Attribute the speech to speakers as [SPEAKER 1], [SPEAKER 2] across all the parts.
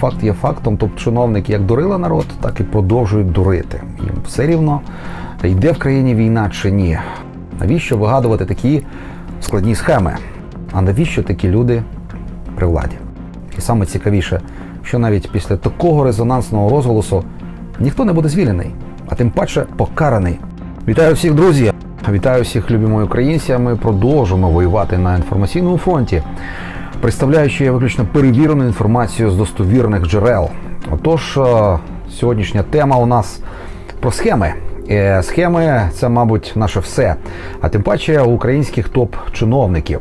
[SPEAKER 1] Факт є фактом, тобто чиновники як дурили народ, так і продовжують дурити. Їм все рівно йде в країні війна чи ні. Навіщо вигадувати такі складні схеми? А навіщо такі люди при владі? І саме цікавіше, що навіть після такого резонансного розголосу ніхто не буде звільнений, а тим паче покараний. Вітаю всіх, друзі! Вітаю всіх, любі мої українці. Ми продовжуємо воювати на інформаційному фронті, представляючи виключно перевірену інформацію з достовірних джерел. Отож, е, сьогоднішня тема у нас про схеми. Е, Схеми це, мабуть, наше все, а тим паче українських топ-чиновників.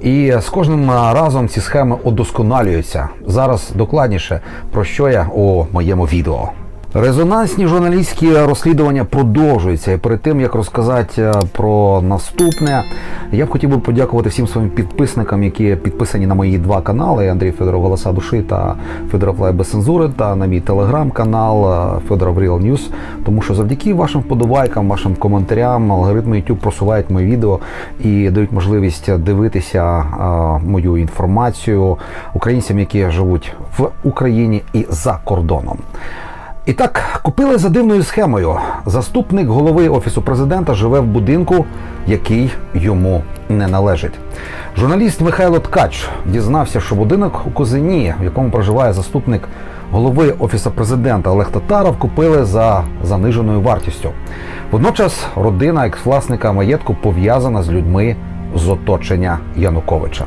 [SPEAKER 1] І з кожним разом ці схеми удосконалюються. Зараз докладніше про що я у моєму відео. Резонансні журналістські розслідування продовжуються. І перед тим як розказати е, про наступне, я б хотів би подякувати всім своїм підписникам, які підписані на мої два канали: Андрій Федоров Голоса Душі та Федоров Лайв без цензури, та на мій телеграм-канал е, Федоров Real News. Тому що завдяки вашим вподобайкам, вашим коментарям, алгоритми YouTube просувають мої відео і дають можливість дивитися е, мою інформацію українцям, які живуть в Україні і за кордоном. І так, купили за дивною схемою. Заступник голови офісу президента живе в будинку, який йому не належить. Журналіст Михайло Ткач дізнався, що будинок у Козині, в якому проживає заступник голови офісу президента Олег Татаров, купили за заниженою вартістю. Водночас родина екс-власника маєтку пов'язана з людьми з оточення Януковича.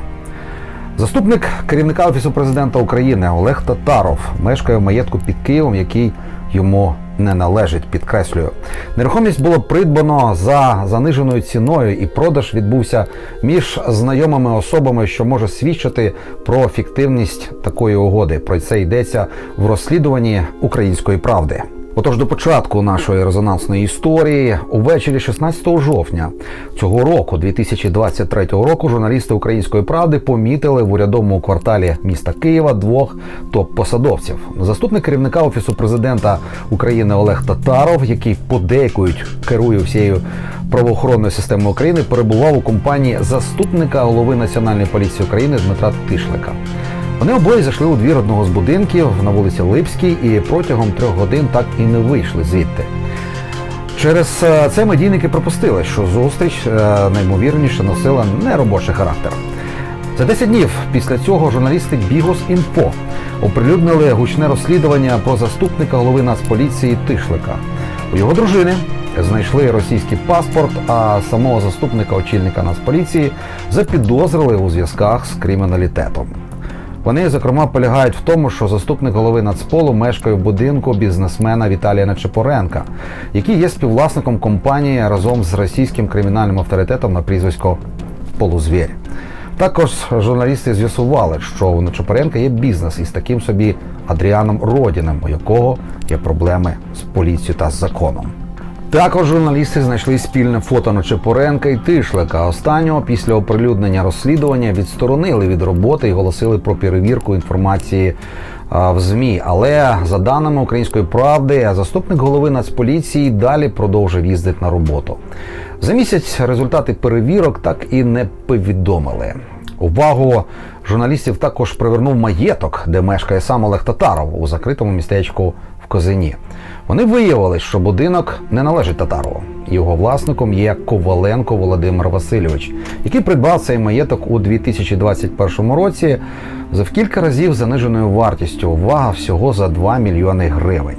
[SPEAKER 1] Заступник керівника офісу президента України Олег Татаров мешкає в маєтку під Києвом, який йому не належить. Підкреслюю, нерухомість було придбано за заниженою ціною, і продаж відбувся між знайомими особами, що може свідчити про фіктивність такої угоди. Про це йдеться в розслідуванні української правди. Отож, до початку нашої резонансної історії, увечері 16 жовтня цього року, 2023 року, журналісти Української правди помітили в урядовому кварталі міста Києва двох топ-посадовців. Заступник керівника офісу президента України Олег Татаров, який подейкують керує всією правоохоронною системою України, перебував у компанії заступника голови національної поліції України Дмитра Тишлика. Вони обоє зайшли у двір одного з будинків на вулиці Липській і протягом трьох годин так і не вийшли звідти. Через е, це медійники припустили, що зустріч е, наймовірніше носила неробочий характер. За 10 днів після цього журналісти Бігос Інфо оприлюднили гучне розслідування про заступника голови Нацполіції Тишлика. У його дружини знайшли російський паспорт, а самого заступника очільника Нацполіції запідозрили у зв'язках з криміналітетом. Вони, зокрема, полягають в тому, що заступник голови Нацполу мешкає в будинку бізнесмена Віталія Нечепоренка, який є співвласником компанії разом з російським кримінальним авторитетом на прізвисько Полузвєр. Також журналісти з'ясували, що у Нечепоренка є бізнес із таким собі Адріаном Родіним, у якого є проблеми з поліцією та з законом. Також журналісти знайшли спільне фото Нечепоренка і Тишлика. Останнього після оприлюднення розслідування відсторонили від роботи і голосили про перевірку інформації в ЗМІ. Але за даними української правди, заступник голови Нацполіції далі продовжив їздити на роботу. За місяць результати перевірок так і не повідомили. Увагу журналістів також привернув маєток, де мешкає сам Олег Татаров у закритому містечку в Козині. Вони виявили, що будинок не належить Татарову. Його власником є Коваленко Володимир Васильович, який придбав цей маєток у 2021 році за в кілька разів заниженою вартістю. Увага всього за 2 мільйони гривень.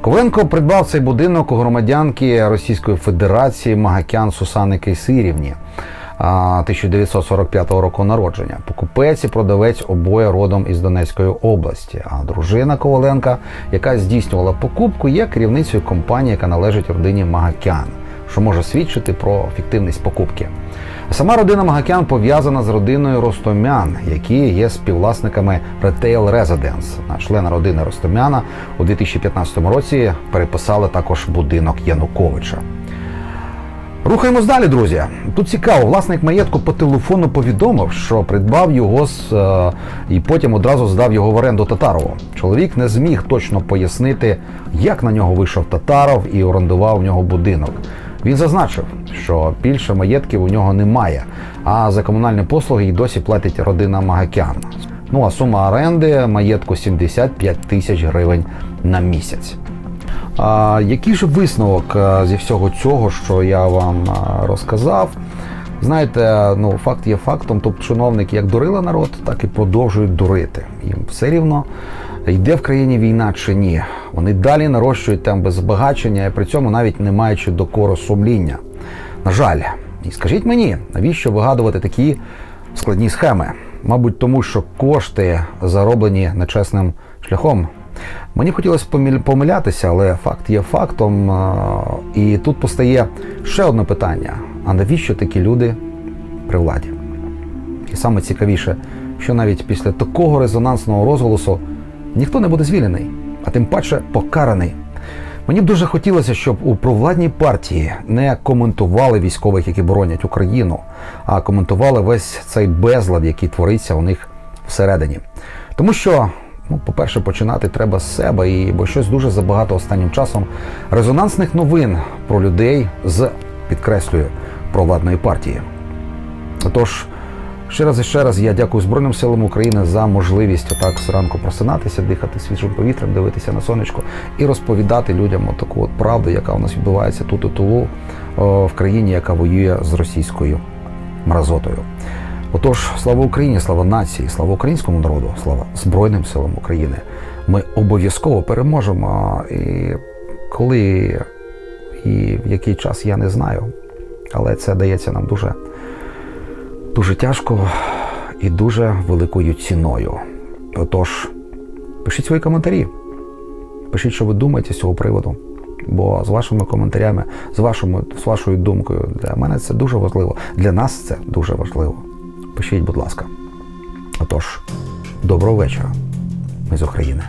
[SPEAKER 1] Коваленко придбав цей будинок у громадянки Російської Федерації Магакян Сусани Кейсирівні. А, 1945 року народження. Покупець і продавець обоє родом із Донецької області. А дружина Коваленка, яка здійснювала покупку, є керівницею компанії, яка належить родині Магакян, що може свідчити про фіктивність покупки. Сама родина Магакян пов'язана з родиною Ростомян, які є співвласниками Retail Residence. На члена родини Ростомяна у 2015 році переписали також будинок Януковича. Рухаємось далі, друзі. Тут цікаво, власник маєтку по телефону повідомив, що придбав його з, е, і потім одразу здав його в оренду Татарову. Чоловік не зміг точно пояснити, як на нього вийшов Татаров і орендував в нього будинок. Він зазначив, що більше маєтків у нього немає, а за комунальні послуги й досі платить родина Магакян. Ну а сума оренди маєтку 75 тисяч гривень на місяць. А який же висновок е, зі всього цього, що я вам е, розказав? Знаєте, ну факт є фактом. Тобто чиновники як дурили народ, так і продовжують дурити. Їм все рівно йде в країні війна чи ні. Вони далі нарощують темпи збагачення і при цьому навіть не маючи докору сумління. На жаль, і скажіть мені, навіщо вигадувати такі складні схеми? Мабуть, тому що кошти зароблені нечесним шляхом. Мені хотілося помилятися, але факт є фактом. І тут постає ще одне питання: а навіщо такі люди при владі? І саме цікавіше, що навіть після такого резонансного розголосу ніхто не буде звільнений, а тим паче покараний. Мені б дуже хотілося, щоб у провладній партії не коментували військових, які боронять Україну, а коментували весь цей безлад, який твориться у них всередині. Тому що, ну, по-перше, починати треба з себе, і бо щось дуже забагато останнім часом резонансних новин про людей з підкреслюю провладної партії. Отож, ще раз і ще раз я дякую Збройним силам України за можливість отак зранку просинатися, дихати свіжим повітрям, дивитися на сонечко і розповідати людям таку от правду, яка у нас відбувається тут у Тулу, в країні, яка воює з російською мразотою. Отож, слава Україні, слава нації, слава українському народу, слава Збройним силам України. Ми обов'язково переможемо. І коли і в який час я не знаю, але це дається нам дуже дуже тяжко і дуже великою ціною. Отож, пишіть свої коментарі, пишіть, що ви думаєте з цього приводу. Бо з вашими коментарями, з, вашими, з вашою думкою, для мене це дуже важливо. Для нас це дуже важливо. Пишіть, будь ласка. Отож, доброго вечора. Ми з України.